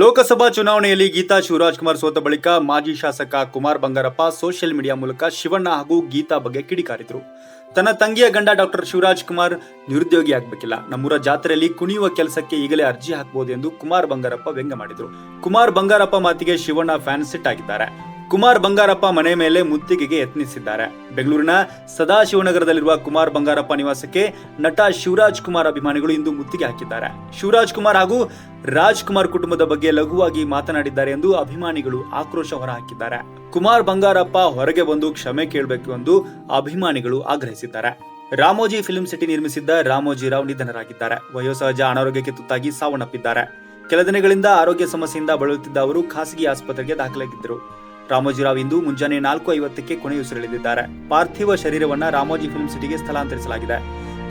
ಲೋಕಸಭಾ ಚುನಾವಣೆಯಲ್ಲಿ ಗೀತಾ ಶಿವರಾಜ್ ಕುಮಾರ್ ಸೋತ ಬಳಿಕ ಮಾಜಿ ಶಾಸಕ ಕುಮಾರ್ ಬಂಗಾರಪ್ಪ ಸೋಷಿಯಲ್ ಮೀಡಿಯಾ ಮೂಲಕ ಶಿವಣ್ಣ ಹಾಗೂ ಗೀತಾ ಬಗ್ಗೆ ಕಿಡಿಕಾರಿದ್ರು. ತನ್ನ ತಂಗಿಯ ಗಂಡ ಡಾಕ್ಟರ್ ಶಿವರಾಜ್ ಕುಮಾರ್ ನಿರುದ್ಯೋಗಿ ಆಗ್ಬೇಕಿಲ್ಲ. ನಮ್ಮೂರ ಜಾತ್ರೆಯಲ್ಲಿ ಕುಣಿಯುವ ಕೆಲಸಕ್ಕೆ ಈಗಲೇ ಅರ್ಜಿ ಹಾಕಬಹುದು ಎಂದು ಕುಮಾರ್ ಬಂಗಾರಪ್ಪ ವ್ಯಂಗ್ಯ ಮಾಡಿದ್ರು. ಕುಮಾರ್ ಬಂಗಾರಪ್ಪ ಮಾತಿಗೆ ಶಿವಣ್ಣ ಫ್ಯಾನ್ ಸಿಟ್ ಆಗಿದ್ದಾರೆ ಕುಮಾರ್ ಬಂಗಾರಪ್ಪ ಮನೆ ಮೇಲೆ ಮುತ್ತಿಗೆಗೆ ಯತ್ನಿಸಿದ್ದಾರೆ. ಬೆಂಗಳೂರಿನ ಸದಾಶಿವನಗರದಲ್ಲಿರುವ ಕುಮಾರ್ ಬಂಗಾರಪ್ಪ ನಿವಾಸಕ್ಕೆ ನಟ ಶಿವರಾಜ್ ಕುಮಾರ್ ಅಭಿಮಾನಿಗಳು ಇಂದು ಮುತ್ತಿಗೆ ಹಾಕಿದ್ದಾರೆ. ಶಿವರಾಜ್ ಕುಮಾರ್ ಹಾಗೂ ರಾಜ್ ಕುಮಾರ್ ಕುಟುಂಬದ ಬಗ್ಗೆ ಲಘುವಾಗಿ ಮಾತನಾಡಿದ್ದಾರೆ ಎಂದು ಅಭಿಮಾನಿಗಳು ಆಕ್ರೋಶ ಹೊರಹಾಕಿದ್ದಾರೆ. ಕುಮಾರ್ ಬಂಗಾರಪ್ಪ ಹೊರಗೆ ಬಂದು ಕ್ಷಮೆ ಕೇಳಬೇಕು ಎಂದು ಅಭಿಮಾನಿಗಳು ಆಗ್ರಹಿಸಿದ್ದಾರೆ. ರಾಮೋಜಿ ಫಿಲ್ಮ್ ಸಿಟಿ ನಿರ್ಮಿಸಿದ್ದ ರಾಮೋಜಿ ರಾವ್ ನಿಧನರಾಗಿದ್ದಾರೆ. ವಯೋಸಹಜ ಅನಾರೋಗ್ಯಕ್ಕೆ ತುತ್ತಾಗಿ ಸಾವನ್ನಪ್ಪಿದ್ದಾರೆ. ಕೆಲ ದಿನಗಳಿಂದ ಆರೋಗ್ಯ ಸಮಸ್ಯೆಯಿಂದ ಬಳಲುತ್ತಿದ್ದ ಅವರು ಖಾಸಗಿ ಆಸ್ಪತ್ರೆಗೆ ದಾಖಲಾಗಿದ್ದರು. ರಾಮೋಜಿರಾವ್ ಇಂದು ಮುಂಜಾನೆ ನಾಲ್ಕು ಐವತ್ತಕ್ಕೆ ಕೊನೆಯುಸಿರೆಳೆದಿದ್ದಾರೆ ಪಾರ್ಥಿವ ಶರೀರವನ್ನ ರಾಮೋಜಿ ಫಿಲ್ಮ್ ಸಿಟಿಗೆ ಸ್ಥಳಾಂತರಿಸಲಾಗಿದೆ.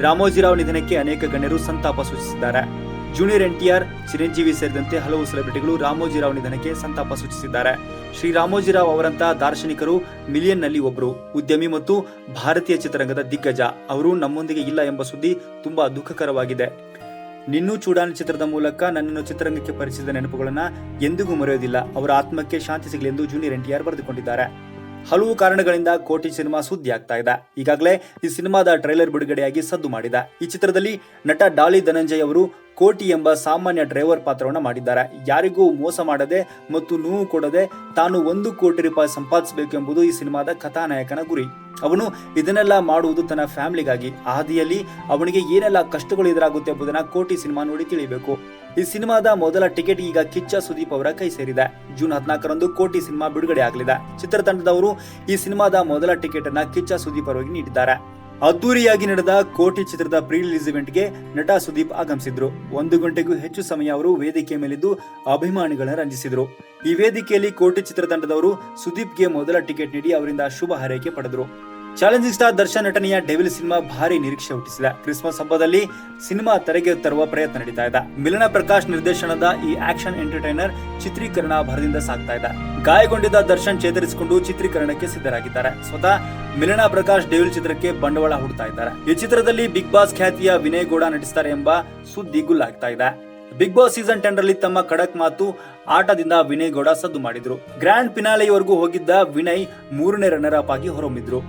ರಾಮೋಜಿರಾವ್ ನಿಧನಕ್ಕೆ ಅನೇಕ ಗಣ್ಯರು ಸಂತಾಪ ಸೂಚಿಸಿದ್ದಾರೆ. ಜೂನಿಯರ್ ಎನ್ಟಿಆರ್ ಚಿರಂಜೀವಿ ಸೇರಿದಂತೆ ಹಲವು ಸೆಲೆಬ್ರಿಟಿಗಳು ರಾಮೋಜಿರಾವ್ ನಿಧನಕ್ಕೆ ಸಂತಾಪ ಸೂಚಿಸಿದ್ದಾರೆ. ಶ್ರೀ ರಾಮೋಜಿರಾವ್ ಅವರಂತಹ ದಾರ್ಶನಿಕರು ಮಿಲಿಯನ್ನಲ್ಲಿ ಒಬ್ಬರು ಉದ್ಯಮಿ ಮತ್ತು ಭಾರತೀಯ ಚಿತ್ರರಂಗದ ದಿಗ್ಗಜ. ಅವರು ನಮ್ಮೊಂದಿಗೆ ಇಲ್ಲ ಎಂಬ ಸುದ್ದಿ ತುಂಬಾ ದುಃಖಕರವಾಗಿದೆ. ನಿನ್ನೂ ಚೂಡಾನಿ ಚಿತ್ರದ ಮೂಲಕ ನನ್ನನ್ನು ಚಿತ್ರರಂಗಕ್ಕೆ ಪರಿಚಯದ ನೆನಪುಗಳನ್ನ ಎಂದಿಗೂ ಮರೆಯೋದಿಲ್ಲ. ಅವರ ಆತ್ಮಕ್ಕೆ ಶಾಂತಿ ಸಿಗಲಿ ಎಂದು ಜೂನಿಯರ್ ಎನ್ಟಿಆರ್ ಬರೆದುಕೊಂಡಿದ್ದಾರೆ. ಹಲವು ಕಾರಣಗಳಿಂದ ಕೋಟಿ ಸಿನಿಮಾ ಸುದ್ದಿ ಆಗ್ತಾ ಇದೆ. ಈಗಾಗಲೇ ಈ ಸಿನಿಮಾದ ಟ್ರೈಲರ್ ಬಿಡುಗಡೆಯಾಗಿ ಸದ್ದು ಮಾಡಿದೆ. ಈ ಚಿತ್ರದಲ್ಲಿ ನಟ ಡಾಲಿ ಧನಂಜಯ್ ಅವರು ಕೋಟಿ ಎಂಬ ಸಾಮಾನ್ಯ ಡ್ರೈವರ್ ಪಾತ್ರವನ್ನು ಮಾಡಿದ್ದಾರೆ. ಯಾರಿಗೂ ಮೋಸ ಮಾಡದೆ ಮತ್ತು ನೋವು ಕೊಡದೆ ತಾನು ಒಂದು ಕೋಟಿ ರೂಪಾಯಿ ಸಂಪಾದಿಸಬೇಕು ಎಂಬುದು ಈ ಸಿನಿಮಾದ ಕಥಾನಾಯಕನ ಗುರಿ. ಅವನು ಇದನ್ನೆಲ್ಲ ಮಾಡುವುದು ತನ್ನ ಫ್ಯಾಮಿಲಿಗಾಗಿ. ಆದಿಯಲ್ಲಿ ಅವನಿಗೆ ಏನೆಲ್ಲ ಕಷ್ಟಗಳು ಎದುರಾಗುತ್ತೆ ಎಂಬುದನ್ನ ಕೋಟಿ ಸಿನಿಮಾ ನೋಡಿ ತಿಳಿಬೇಕು. ಈ ಸಿನಿಮಾದ ಮೊದಲ ಟಿಕೆಟ್ ಈಗ ಕಿಚ್ಚ ಸುದೀಪ್ ಅವರ ಕೈ ಸೇರಿದೆ. ಜೂನ್ ಹದಿನಾಲ್ಕರಂದು ಕೋಟಿ ಸಿನಿಮಾ ಬಿಡುಗಡೆ ಆಗಲಿದೆ. ಚಿತ್ರತಂಡದವರು ಈ ಸಿನಿಮಾದ ಮೊದಲ ಟಿಕೆಟ್ ಅನ್ನ ಕಿಚ್ಚ ಸುದೀಪ್ ಅವರಿಗೆ ನೀಡಿದ್ದಾರೆ. ಅದ್ದೂರಿಯಾಗಿ ನಡೆದ ಕೋಟಿ ಚಿತ್ರದ ಪ್ರೀ ರಿಲೀಸ್ ಇವೆಂಟ್ಗೆ ನಟ ಸುದೀಪ್ ಆಗಮಿಸಿದ್ರು. ಒಂದು ಗಂಟೆಗೂ ಹೆಚ್ಚು ಸಮಯ ಅವರು ವೇದಿಕೆ ಮೇಲಿದ್ದು ಅಭಿಮಾನಿಗಳನ್ನು ರಂಜಿಸಿದ್ರು. ಈ ವೇದಿಕೆಯಲ್ಲಿ ಕೋಟಿ ಚಿತ್ರತಂಡದವರು ಸುದೀಪ್ಗೆ ಮೊದಲ ಟಿಕೆಟ್ ನೀಡಿ ಅವರಿಂದ ಶುಭ ಹಾರೈಕೆ ಪಡೆದರು. ಚಾಲೆಂಜಿಂಗ್ ಸ್ಟಾರ್ ದರ್ಶನ್ ನಟನೆಯ ಡೆವಿಲ್ ಸಿನಿಮಾ ಭಾರಿ ನಿರೀಕ್ಷೆ ಹುಟ್ಟಿಸಿದೆ. ಕ್ರಿಸ್ಮಸ್ ಹಬ್ಬದಲ್ಲಿ ಸಿನಿಮಾ ತೆರೆಗೆ ತರುವ ಪ್ರಯತ್ನ ನಡೀತಾ ಇದೆ. ಮಿಲನ ಪ್ರಕಾಶ್ ನಿರ್ದೇಶನದ ಈ ಆಕ್ಷನ್ ಎಂಟರ್ಟೈನರ್ ಚಿತ್ರೀಕರಣ ಭರದಿಂದ ಸಾಗ್ತಾ ಇದೆ. ಗಾಯಗೊಂಡಿದ್ದ ದರ್ಶನ್ ಚೇತರಿಸಿಕೊಂಡು ಚಿತ್ರೀಕರಣಕ್ಕೆ ಸಿದ್ಧರಾಗಿದ್ದಾರೆ. ಸ್ವತಃ ಮಿಲನ ಪ್ರಕಾಶ್ ಡೆವಿಲ್ ಚಿತ್ರಕ್ಕೆ ಬಂಡವಾಳ ಹುಡ್ತಾ ಇದ್ದಾರೆ. ಈ ಚಿತ್ರದಲ್ಲಿ ಬಿಗ್ ಬಾಸ್ ಖ್ಯಾತಿಯ ವಿನಯ್ ಗೌಡ ನಟಿಸ್ತಾರೆ ಎಂಬ ಸುದ್ದಿ ಗುಲ್ಲಾಗ್ತಾ ಇದೆ. ಬಿಗ್ ಬಾಸ್ ಸೀಸನ್ ಟೆನ್ ರಲ್ಲಿ ತಮ್ಮ ಖಡಕ್ ಮಾತು ಆಟದಿಂದ ವಿನಯ್ ಗೌಡ ಸದ್ದು ಮಾಡಿದ್ರು. ಗ್ರ್ಯಾಂಡ್ ಫಿನಾಲೆಯವರೆಗೂ ಹೋಗಿದ್ದ ವಿನಯ್ ಮೂರನೇ ರನ್ನರ್ ಅಪ್ ಆಗಿ ಹೊರಹೊಮ್ಮಿದ್ರು.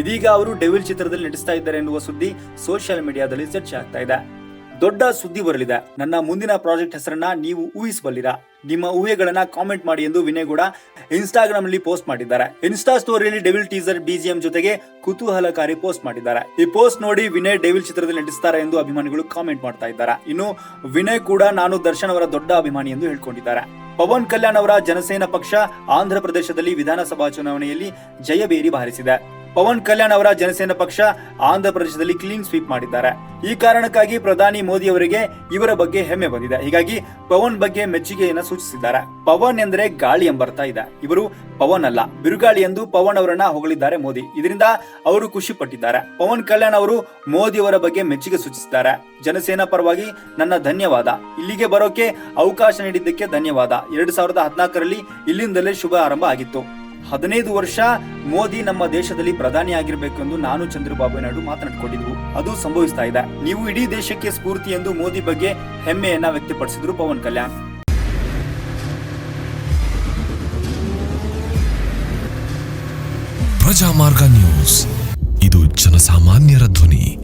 ಇದೀಗ ಅವರು ಡೆವಿಲ್ ಚಿತ್ರದಲ್ಲಿ ನಟಿಸ್ತಾ ಇದ್ದಾರೆ ಎನ್ನುವ ಸುದ್ದಿ ಸೋಷಿಯಲ್ ಮೀಡಿಯಾದಲ್ಲಿ ಚರ್ಚೆ ಆಗ್ತಾ ಇದೆ. ದೊಡ್ಡ ಸುದ್ದಿ ಬರಲಿದೆ. ನನ್ನ ಮುಂದಿನ ಪ್ರಾಜೆಕ್ಟ್ ಹೆಸರನ್ನ ನೀವು ಊಹಿಸಬಲ್ಲಿರಾ? ನಿಮ್ಮ ಊಹೆಗಳನ್ನ ಕಾಮೆಂಟ್ ಮಾಡಿ ಎಂದು ವಿನಯ್ ಕೂಡ ಇನ್ಸ್ಟಾಗ್ರಾಮ್ ಅಲ್ಲಿ ಪೋಸ್ಟ್ ಮಾಡಿದ್ದಾರೆ. ಇನ್ಸ್ಟಾ ಸ್ಟೋರಿಯಲ್ಲಿ ಡೆವಿಲ್ ಟೀಸರ್ ಬಿಜಿಎಂ ಜೊತೆಗೆ ಕುತೂಹಲಕಾರಿ ಪೋಸ್ಟ್ ಮಾಡಿದ್ದಾರೆ. ಈ ಪೋಸ್ಟ್ ನೋಡಿ ವಿನಯ್ ಡೆವಿಲ್ ಚಿತ್ರದಲ್ಲಿ ನಟಿಸ್ತಾರೆ ಎಂದು ಅಭಿಮಾನಿಗಳು ಕಾಮೆಂಟ್ ಮಾಡ್ತಾ ಇದ್ದಾರೆ. ಇನ್ನು ವಿನಯ್ ಕೂಡ ನಾನು ದರ್ಶನ್ ಅವರ ದೊಡ್ಡ ಅಭಿಮಾನಿ ಎಂದು ಹೇಳ್ಕೊಂಡಿದ್ದಾರೆ. ಪವನ್ ಕಲ್ಯಾಣ್ ಅವರ ಜನಸೇನಾ ಪಕ್ಷ ಆಂಧ್ರ ಪ್ರದೇಶದಲ್ಲಿ ವಿಧಾನಸಭಾ ಚುನಾವಣೆಯಲ್ಲಿ ಜಯಬೇರಿ ಬಾರಿಸಿದೆ. ಪವನ್ ಕಲ್ಯಾಣ್ ಅವರ ಜನಸೇನಾ ಪಕ್ಷ ಆಂಧ್ರ ಪ್ರದೇಶದಲ್ಲಿ ಕ್ಲೀನ್ ಸ್ವೀಪ್ ಮಾಡಿದ್ದಾರೆ. ಈ ಕಾರಣಕ್ಕಾಗಿ ಪ್ರಧಾನಿ ಮೋದಿ ಅವರಿಗೆ ಇವರ ಬಗ್ಗೆ ಹೆಮ್ಮೆ ಬಂದಿದೆ. ಹೀಗಾಗಿ ಪವನ್ ಬಗ್ಗೆ ಮೆಚ್ಚುಗೆಯನ್ನು ಸೂಚಿಸಿದ್ದಾರೆ. ಪವನ್ ಎಂದರೆ ಗಾಳಿ ಎಂಬರ್ಥ ಇದೆ. ಇವರು ಪವನ್ ಅಲ್ಲ, ಬಿರುಗಾಳಿ ಎಂದು ಪವನ್ ಅವರನ್ನ ಹೊಗಳಿದ್ದಾರೆ ಮೋದಿ. ಇದರಿಂದ ಅವರು ಖುಷಿ ಪಟ್ಟಿದ್ದಾರೆ. ಪವನ್ ಕಲ್ಯಾಣ್ ಅವರು ಮೋದಿ ಅವರ ಬಗ್ಗೆ ಮೆಚ್ಚುಗೆ ಸೂಚಿಸಿದ್ದಾರೆ. ಜನಸೇನಾ ಪರವಾಗಿ ನನ್ನ ಧನ್ಯವಾದ. ಇಲ್ಲಿಗೆ ಬರೋಕೆ ಅವಕಾಶ ನೀಡಿದ್ದಕ್ಕೆ ಧನ್ಯವಾದ. ಎರಡ್ ಸಾವಿರದ ಹದಿನಾಲ್ಕರಲ್ಲಿ ಇಲ್ಲಿಂದಲೇ ಶುಭ ಆರಂಭ ಆಗಿತ್ತು. ಹದಿನೈದು ವರ್ಷ ಮೋದಿ ನಮ್ಮ ದೇಶದಲ್ಲಿ ಪ್ರಧಾನಿ ಆಗಿರಬೇಕು ಎಂದು ನಾನು ಚಂದ್ರಬಾಬು ನಾಯ್ಡು ಮಾತನಾಡಿಕೊಂಡಿದ್ವು. ಅದು ಸಂಭವಿಸ್ತಾ ಇದೆ. ನೀವು ಇಡೀ ದೇಶಕ್ಕೆ ಸ್ಫೂರ್ತಿ ಎಂದು ಮೋದಿ ಬಗ್ಗೆ ಹೆಮ್ಮೆಯನ್ನ ವ್ಯಕ್ತಪಡಿಸಿದ್ರು ಪವನ್ ಕಲ್ಯಾಣ್. ಪ್ರಜಾಮಾರ್ಗ ನ್ಯೂಸ್. ಇದು ಜನಸಾಮಾನ್ಯರ ಧ್ವನಿ.